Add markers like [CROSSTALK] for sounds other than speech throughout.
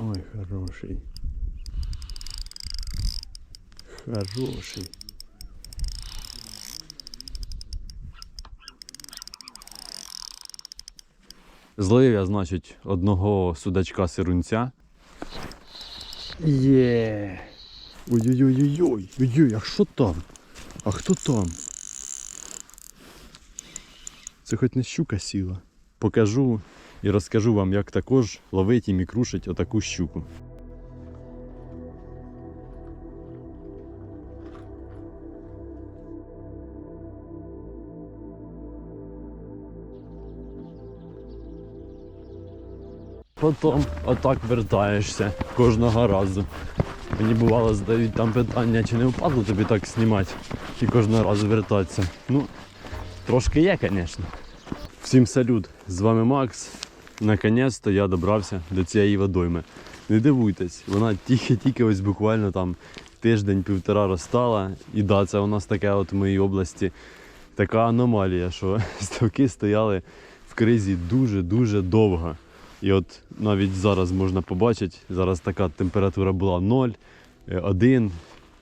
Ой, хороший. Хороший. Зловив я, значить, одного судачка сирунця. Є. Ой-ой-ой-ой. Ой-ой, а що там? А хто там? Це хоч не щука сіла. Покажу і розкажу вам, як також ловить і мікрушить отаку щуку. Потім отак вертаєшся кожного разу. Мені бувало задають там питання, чи не впадло тобі так знімати і кожного разу вертатися. Ну, трошки є, звісно. Всім салют! З вами Макс. Наконець-то я добрався до цієї водойми. Не дивуйтесь, вона тільки-тільки ось буквально там тиждень-півтора розстала. І да, це у нас таке от в моїй області така аномалія, що [LAUGHS] ставки стояли в кризі дуже-дуже довго. І от навіть зараз можна побачити, зараз така температура була 0, 1,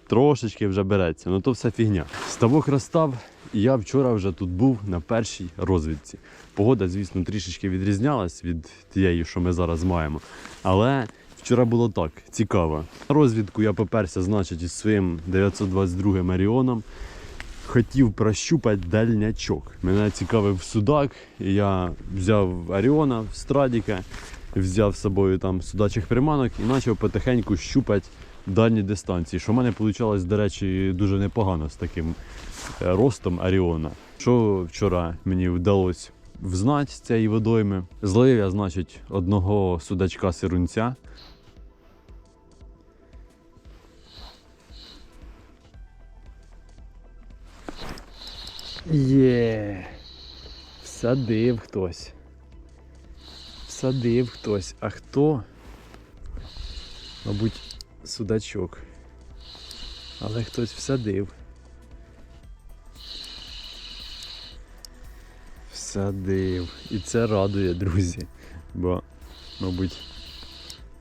трошечки вже береться. Ну то все фігня. Ставок розстав, я вчора вже тут був на першій розвідці. Погода, звісно, трішечки відрізнялась від тієї, що ми зараз маємо. Але вчора було так, цікаво. На розвідку я поперся, значить, із своїм 922 Маріоном. Хотів прощупати дальнячок. Мене цікавив судак, я взяв Аріона, Страдіка, взяв з собою там судачих приманок і почав потихеньку щупати дальні дистанції. Що в мене вийшло, до речі, дуже непогано з таким ростом Аріона. Що вчора мені вдалося взнати з цієї водойми. Зловив я, значить, одного судачка сирунця. Є. Всадив хтось. Всадив хтось. А хто? Мабуть, судачок. Але хтось всадив. Всадив. І це радує, друзі. Бо, мабуть,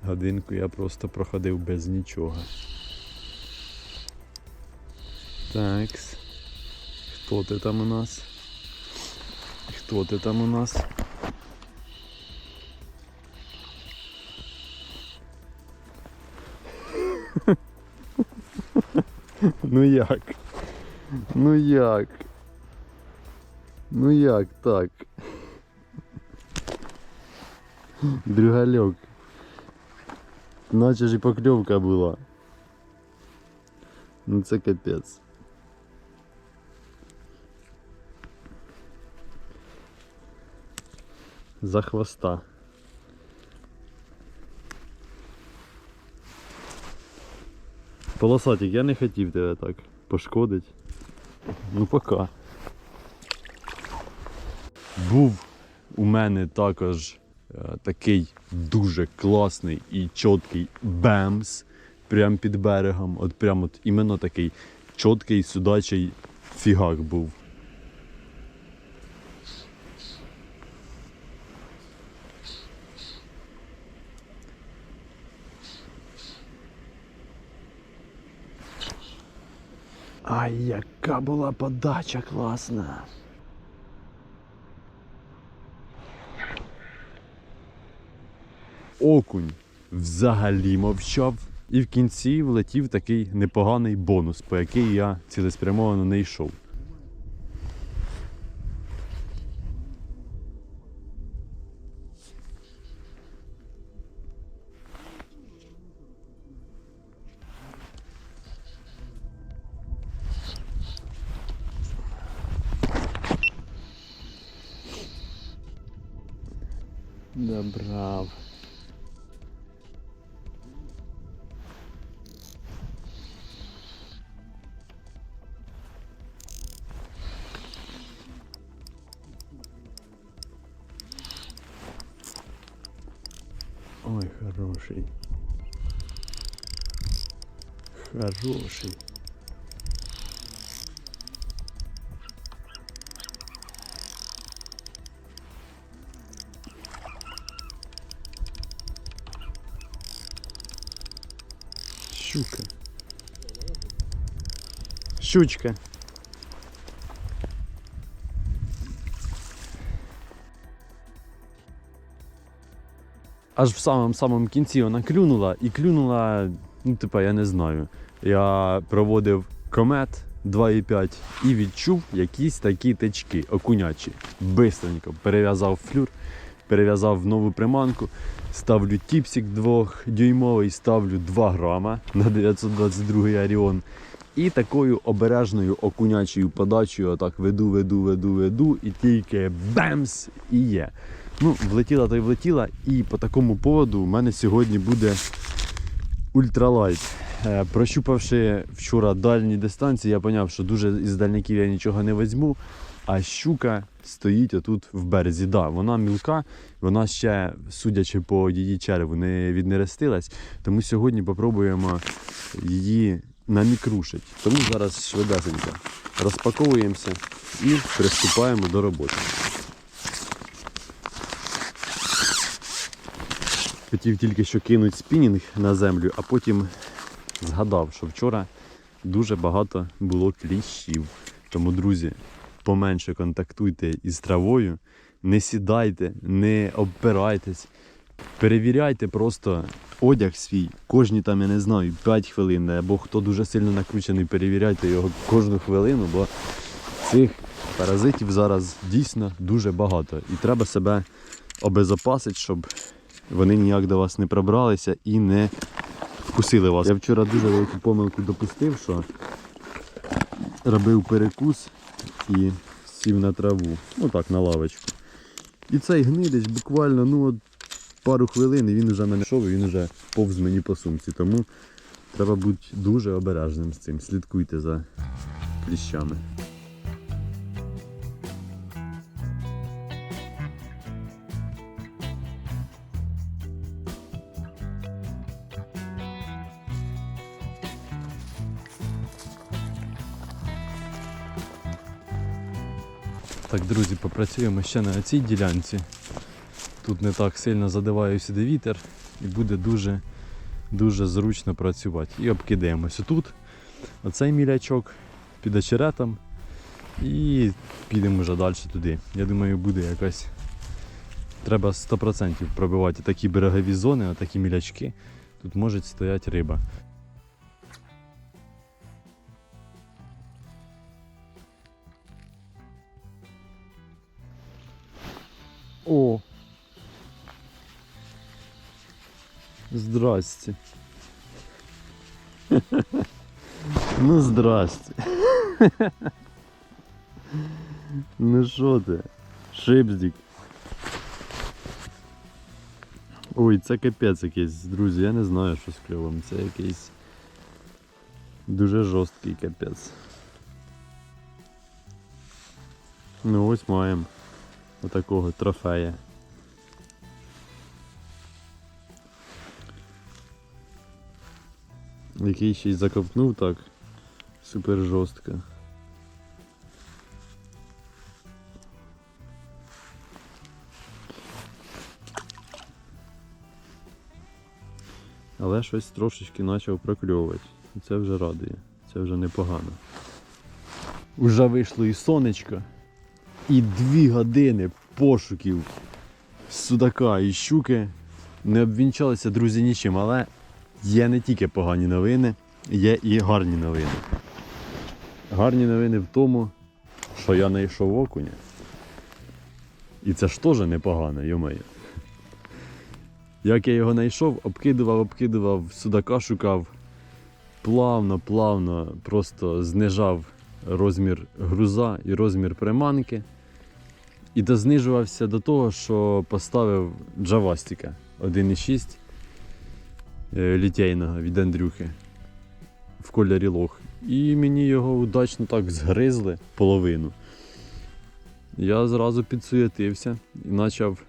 годинку я просто проходив без нічого. Такс. Хто ти там у нас? Хто ти там у нас? [LAUGHS] ну як? Ну як? Ну як так? Другальок. Наче ж і покльовка була. Ну це капець. за хвоста. Полосатик, я не хотів тебе так пошкодити. Ну пока. Був у мене також е, такий дуже класний і чіткий бемс прямо під берегом. От прям от іменно такий чіткий судачий фігак був. Ай, яка була подача класна. Окунь взагалі мовчав. І в кінці влетів такий непоганий бонус, по який я цілеспрямовано не йшов. Хороший. Хороший. щука. Щучка. Аж в самому самому кінці вона клюнула і клюнула, ну, типа, я не знаю. Я проводив комет 2,5 і відчув якісь такі течки окунячі. Бистренько перев'язав флюр, перев'язав нову приманку, ставлю тіпсик 2-дюймовий, ставлю 2 грама на 922 Аріон. І такою обережною окунячою подачею отак веду, веду, веду, веду, і тільки бемс і є. Ну, влетіла то й влетіла, і по такому поводу у мене сьогодні буде ультралайт. Е, Прощупавши вчора дальні дистанції, я зрозумів, що дуже із дальників я нічого не візьму. А щука стоїть отут в березі. Да, вона мілка, вона ще, судячи по її череву, не віднерестилась. Тому сьогодні попробуємо її намікрушити. Тому зараз швидесенько розпаковуємося і приступаємо до роботи. Хотів тільки що кинути спінінг на землю, а потім згадав, що вчора дуже багато було кліщів. Тому, друзі, поменше контактуйте із травою, не сідайте, не обпирайтесь. Перевіряйте просто одяг свій кожні там, я не знаю, 5 хвилин, або хто дуже сильно накручений, перевіряйте його кожну хвилину, бо цих паразитів зараз дійсно дуже багато. І треба себе обезопасити, щоб вони ніяк до вас не пробралися і не вкусили вас. Я вчора дуже велику помилку допустив, що робив перекус і сів на траву. Ну так, на лавочку. І цей гнидич буквально ну, от пару хвилин і він вже мене йшов, і він вже повз мені по сумці. Тому треба бути дуже обережним з цим. Слідкуйте за кліщами. Так, друзі, попрацюємо ще на цій ділянці. Тут не так сильно задиваю сюди вітер і буде дуже дуже зручно працювати. І обкидаємося тут. Оцей мілячок під очеретом. І підемо вже далі туди. Я думаю, буде якась. Треба 100% пробивати такі берегові зони, такі мілячки. Тут може стояти риба. О! Здрасте. [LAUGHS] Ну здрасте. [LAUGHS] Ну що ти? Шипздік. Ой, це капець якийсь, друзі, я не знаю, що з кльовом. Це якийсь дуже жорсткий капець. Ну ось маємо отакого трофея. Який ще й закопнув так супер жорстко. Але щось трошечки почав прокльовувати. І Це вже радує, це вже непогано. Уже вийшло і сонечко. І дві години пошуків судака і щуки не обвінчалися, друзі, нічим, але є не тільки погані новини, є і гарні новини. Гарні новини в тому, що я знайшов окуня. І це ж теж непогано, йомаю. Як я його знайшов, обкидував, обкидував, судака шукав, плавно, плавно просто знижав розмір груза і розмір приманки. І дознижувався до того, що поставив джавастика 1.6 е, літейного від Андрюхи в кольорі лох. І мені його удачно так згризли половину. Я зразу підсуєтився і почав,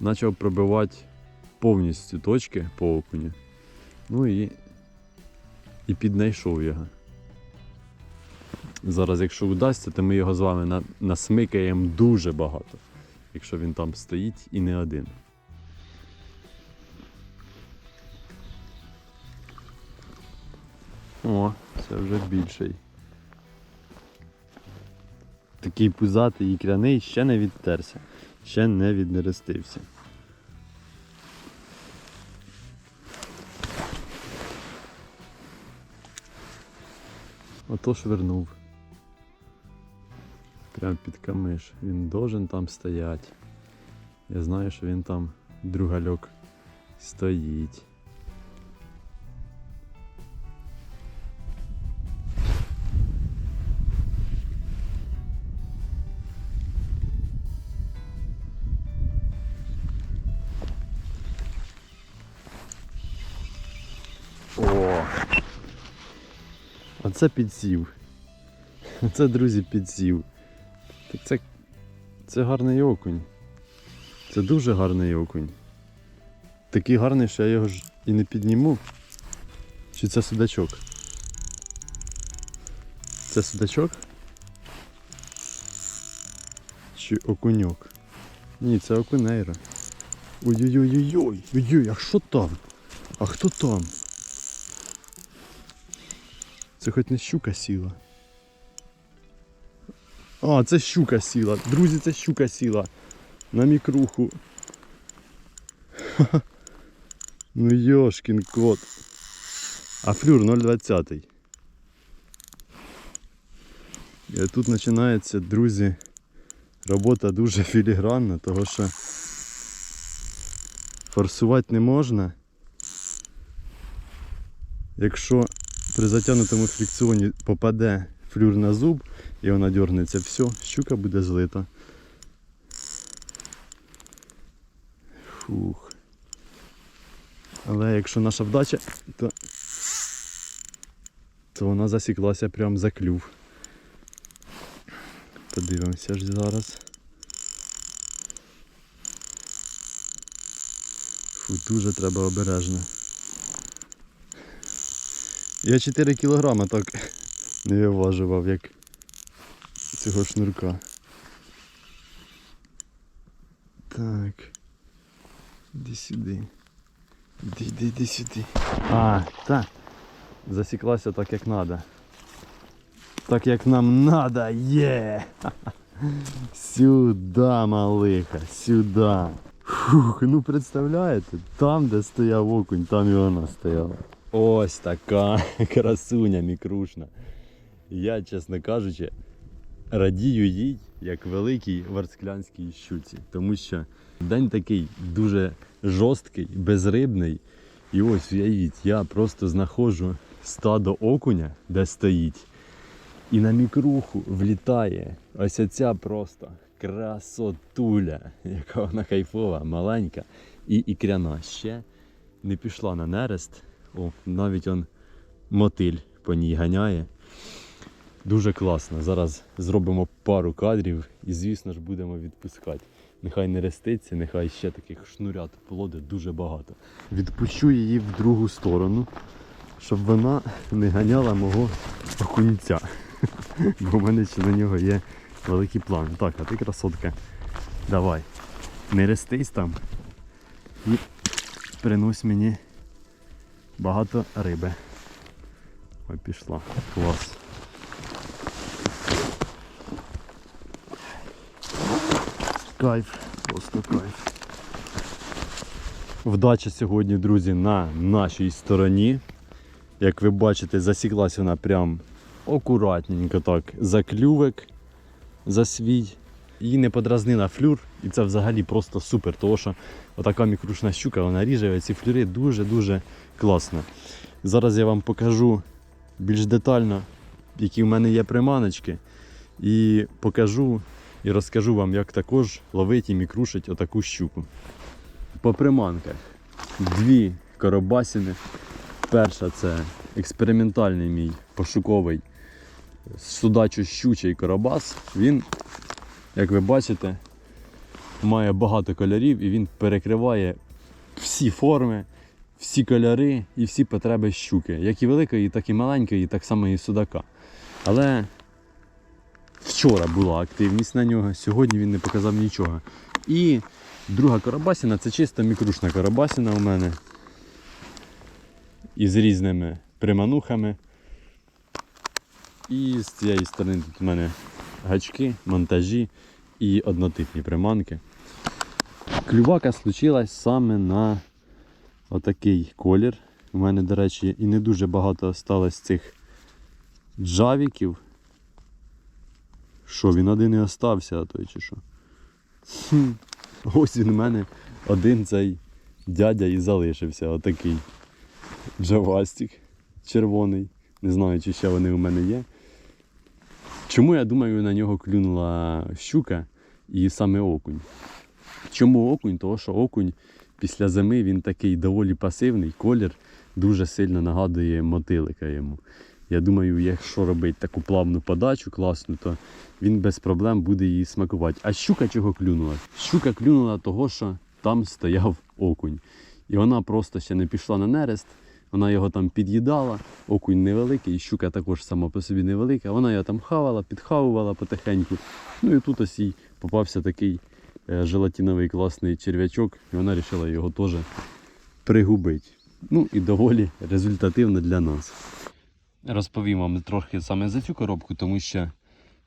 почав пробивати повністю точки по окуні. Ну і, і піднайшов його. Зараз, якщо вдасться, то ми його з вами на, насмикаємо дуже багато, якщо він там стоїть і не один. О, це вже більший. Такий пузатий і кряний ще не відтерся, ще не віднерестився. Ото швернув. Прям під камиш. Він должен там стоять. Я знаю, що він там другальок стоїть. О! Оце підсів. Оце, друзі, підсів. Так це, це гарний окунь. Це дуже гарний окунь. Такий гарний, що я його ж і не підніму. Чи це судачок? Це судачок? Чи окуньок? Ні, це окунейра. Ой-ой-ой-ой-ой! Ой-ой, а що там? А хто там? Це хоч не щука сіла. А, це щука сіла. Друзі, це щука сіла. На мікруху. [LAUGHS] Ну йошкін кот. А флюр 0,20. І тут починається, друзі, робота дуже філігранна, того що форсувати не можна. Якщо при затягнутому фрикціоні попаде флюр на зуб і вона дернеться, все, щука буде злита. Фух. Але якщо наша вдача, то, то вона засіклася прямо за клюв. Подивимося ж зараз. Фу, дуже треба обережно. Я 4 кілограма так [LAUGHS] не виважував, як цього шнурка. Так. Іди сюди. Іди, іди, іди сюди. А, так. Засіклася так, як треба. Так як нам надо, є! Сюда, малиха, сюди. Фух, ну представляєте, там, де стояв окунь, там і вона стояла. Ось така [LAUGHS] красуня мікрушна. Я, чесно кажучи, радію їй як великій варсклянській щуці. Тому що день такий дуже жорсткий, безрибний. І ось уявіть, я просто знаходжу стадо окуня, де стоїть. І на мікруху влітає ось оця просто красотуля, яка вона кайфова, маленька і ікряна. Ще не пішла на нерест. О, навіть он мотиль по ній ганяє. Дуже класно. Зараз зробимо пару кадрів і, звісно ж, будемо відпускати. Нехай не реститься, нехай ще таких шнурят плоди дуже багато. Відпущу її в другу сторону, щоб вона не ганяла мого окунця. [LAUGHS] Бо в мене ще на нього є великий план. Так, а ти красотка. Давай. Не рестись там і принось мені багато риби. Ой, пішла. Клас. Кайф, просто кайф. Вдача сьогодні, друзі, на нашій стороні. Як ви бачите, засіклась вона прям акуратненько так за клювик, за свій. Її не подразнила флюр, і це взагалі просто супер, тому що отака мікрушна щука, вона ріже ці флюри дуже-дуже класно. Зараз я вам покажу більш детально, які в мене є приманочки, і покажу і розкажу вам, як також ловить і мікрушить отаку щуку. По приманках дві коробасини. Перша це експериментальний мій пошуковий судачо щучий коробас. Він, як ви бачите, має багато кольорів і він перекриває всі форми, всі кольори і всі потреби щуки, як і великої, так і маленької, так само і судака. Але вчора була активність на нього, сьогодні він не показав нічого. І друга карабасіна це чисто мікрушна карабасіна у мене із різними приманухами. І з цієї сторони тут у мене гачки, монтажі і однотипні приманки. Клювака случилась саме на отакий колір. У мене, до речі, і не дуже багато осталось цих джавіків. Що, він один і остався, а той чи що? Хм. Ось він у мене один цей дядя і залишився. Отакий джавастик червоний. Не знаю, чи ще вони у мене є. Чому я думаю, на нього клюнула щука і саме окунь? Чому окунь? Тому що окунь після зими він такий доволі пасивний, колір дуже сильно нагадує мотилика йому. Я думаю, якщо робити таку плавну подачу класну, то він без проблем буде її смакувати. А щука чого клюнула? Щука клюнула того, що там стояв окунь. І вона просто ще не пішла на нерест, вона його там під'їдала, окунь невеликий, щука також сама по собі невелика. Вона його там хавала, підхавувала потихеньку. Ну і тут ось їй попався такий е, желатиновий класний черв'ячок, і вона вирішила його теж пригубити. Ну і доволі результативно для нас. Розповім вам трохи саме за цю коробку, тому що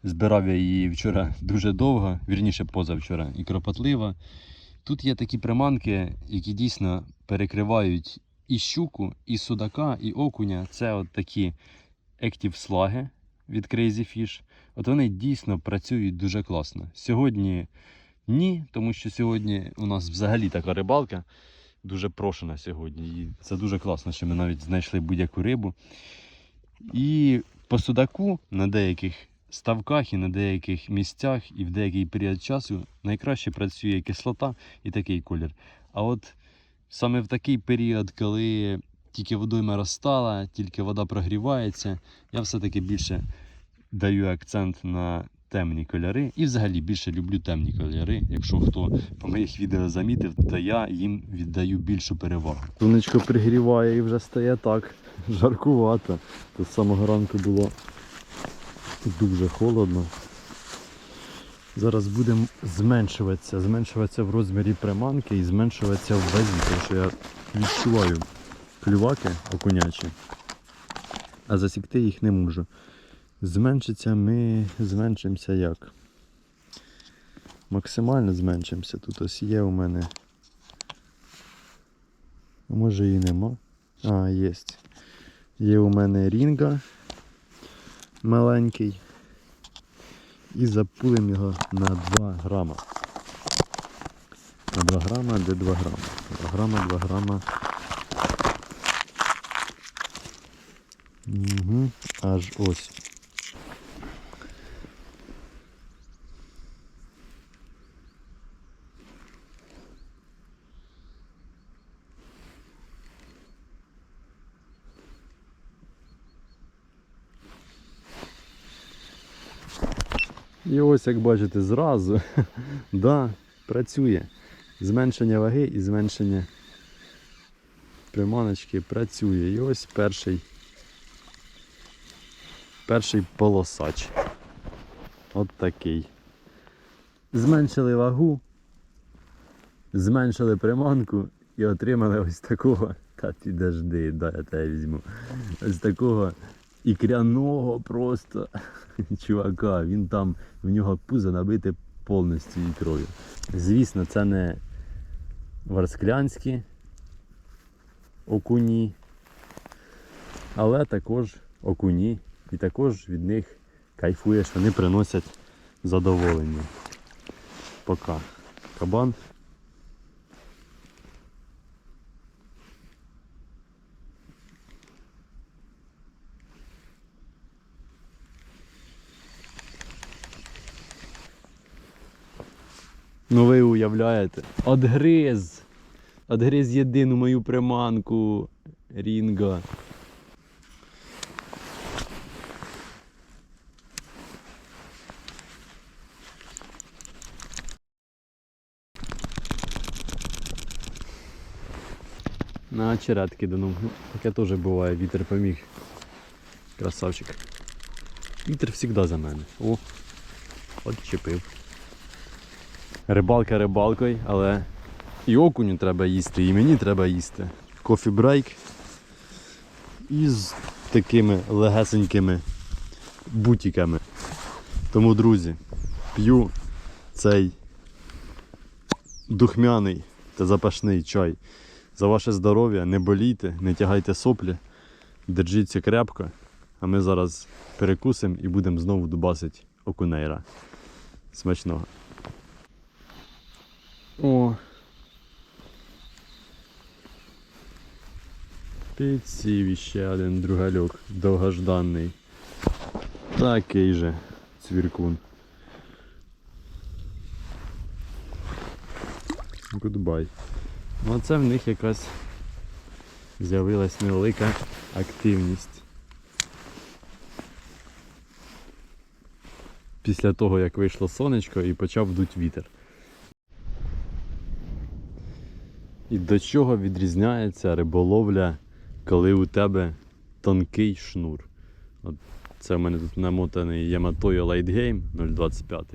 збирав я її вчора дуже довго, вірніше позавчора, і кропотливо. Тут є такі приманки, які дійсно перекривають і щуку, і судака, і окуня. Це от такі Active слаги від Crazy Fish. От вони дійсно працюють дуже класно. Сьогодні ні, тому що сьогодні у нас взагалі така рибалка дуже прошена сьогодні. І це дуже класно, що ми навіть знайшли будь-яку рибу. І по судаку на деяких ставках і на деяких місцях і в деякий період часу найкраще працює кислота і такий колір. А от саме в такий період, коли тільки водойма розстала, тільки вода прогрівається, я все-таки більше даю акцент на темні кольори. І взагалі більше люблю темні кольори. Якщо хто по моїх відео замітив, то я їм віддаю більшу перевагу. Сонечко пригріває і вже стає так жаркувато. З самого ранку було дуже холодно. Зараз будемо зменшуватися, зменшуватися в розмірі приманки і зменшуватися в вазі, тому що я відчуваю клюваки окунячі, а засікти їх не можу. Зменшиться ми зменшимося як? Максимально зменшимося. Тут ось є у мене. Може і нема. А, є. Є у мене рінга маленький. І запулим його на 2 грама. На 2 грама, де 2 грама. 2 грама, 2 грама. Угу. Аж ось. І ось, як бачите, зразу [LAUGHS] да, працює. Зменшення ваги і зменшення приманочки працює. І ось перший перший полосач. От такий. Зменшили вагу, зменшили приманку і отримали ось такого. Та підожди, да, я тебе візьму. Ось такого ікряного просто [LAUGHS] чувака. Він там, в нього пузо набите повністю ікрою. Звісно, це не варсклянські окуні, але також окуні. І також від них кайфуєш, вони приносять задоволення. Пока. Кабан. Ну ви уявляєте. Одгриз. Одгриз єдину мою приманку. Рінга. На очерет киданув. Ну, таке теж буває, вітер поміг. Красавчик. Вітер завжди за мене. О, от чепив. Рибалка рибалкою, але і окуню треба їсти, і мені треба їсти. Кофі брейк із такими легесенькими бутіками. Тому, друзі, п'ю цей духмяний та запашний чай. За ваше здоров'я, не болійте, не тягайте соплі, держіться крепко, а ми зараз перекусимо і будемо знову дубасити окунейра. Смачного. О. Підсів один другальок, довгожданий. Такий же цвіркун. Гудбай. Ну це в них якась з'явилась невелика активність. Після того, як вийшло сонечко і почав дуть вітер. І до чого відрізняється риболовля, коли у тебе тонкий шнур? От це в мене тут намотаний Yamato Light Game 025.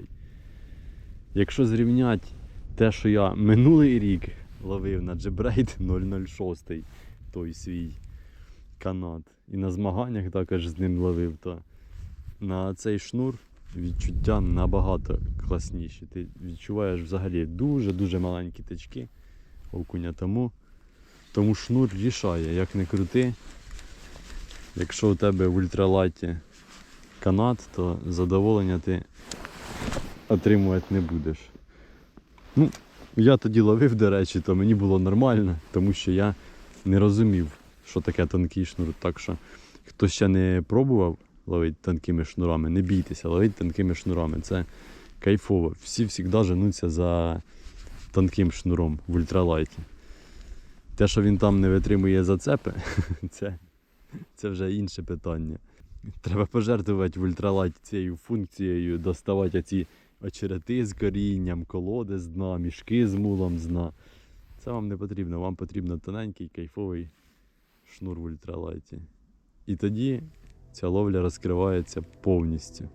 Якщо зрівняти те, що я минулий рік ловив на Джебрейд 006, той свій канат, і на змаганнях також з ним ловив, то на цей шнур відчуття набагато класніші. Ти відчуваєш взагалі дуже-дуже маленькі тички окуня тому. Тому шнур рішає, як не крути. Якщо у тебе в ультралайті канат, то задоволення ти отримувати не будеш. Ну, я тоді ловив, до речі, то мені було нормально, тому що я не розумів, що таке тонкий шнур. Так що, хто ще не пробував ловити тонкими шнурами, не бійтеся, ловити тонкими шнурами. Це кайфово. Всі завжди женуться за тонким шнуром в ультралайті. Те, що він там не витримує зацепи, [LAUGHS] це, це вже інше питання. Треба пожертвувати в ультралайті цією функцією, доставати ці очерети з корінням, колоди з дна, мішки з мулом з дна. Це вам не потрібно, вам потрібно тоненький кайфовий шнур в ультралайті. І тоді ця ловля розкривається повністю.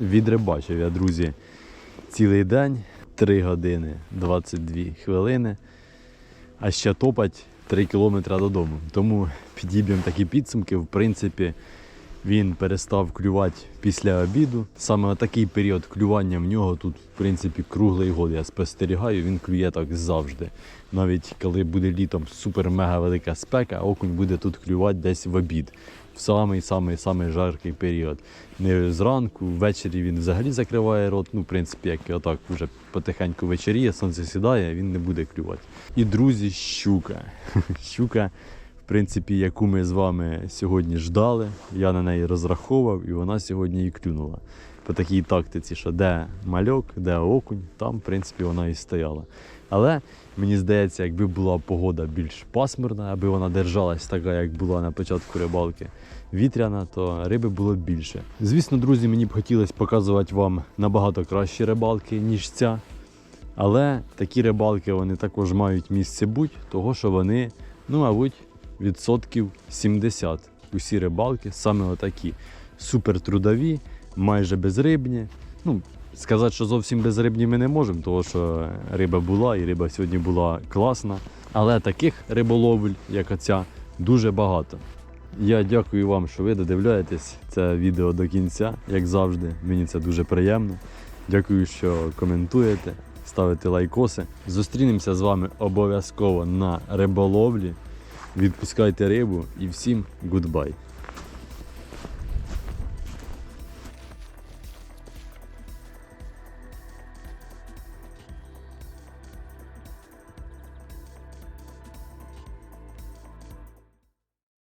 Відрибачив я, друзі, цілий день, 3 години 22 хвилини, а ще топать 3 кілометри додому. Тому підіб'ємо такі підсумки. В принципі, він перестав клювати після обіду. Саме такий період клювання в нього тут, в принципі, круглий год. Я спостерігаю, він клює так завжди. Навіть коли буде літом супер-мега велика спека, окунь буде тут клювати десь в обід. В самий-самий самий жаркий період. Не зранку, ввечері він взагалі закриває рот. Ну, в принципі, як отак вже потихеньку вечеріє, сонце сідає, він не буде клювати. І друзі, щука. [LAUGHS] Щука, в принципі, яку ми з вами сьогодні ждали. Я на неї розраховував, і вона сьогодні і клюнула. По такій тактиці, що де мальок, де окунь, там, в принципі, вона і стояла. Але мені здається, якби була погода більш пасмурна, аби вона держалась така, як була на початку рибалки, вітряна, то риби було більше. Звісно, друзі, мені б хотілося показувати вам набагато кращі рибалки, ніж ця. Але такі рибалки вони також мають місце бути, того що вони, ну, мабуть, відсотків 70. Усі рибалки саме отакі. Супер трудові, майже безрибні. Ну, сказати, що зовсім безрибні ми не можемо, тому що риба була і риба сьогодні була класна. Але таких риболовель, як оця, дуже багато. Я дякую вам, що ви додивляєтесь це відео до кінця, як завжди. Мені це дуже приємно. Дякую, що коментуєте, ставите лайкоси. Зустрінемося з вами обов'язково на риболовлі. Відпускайте рибу і всім гудбай.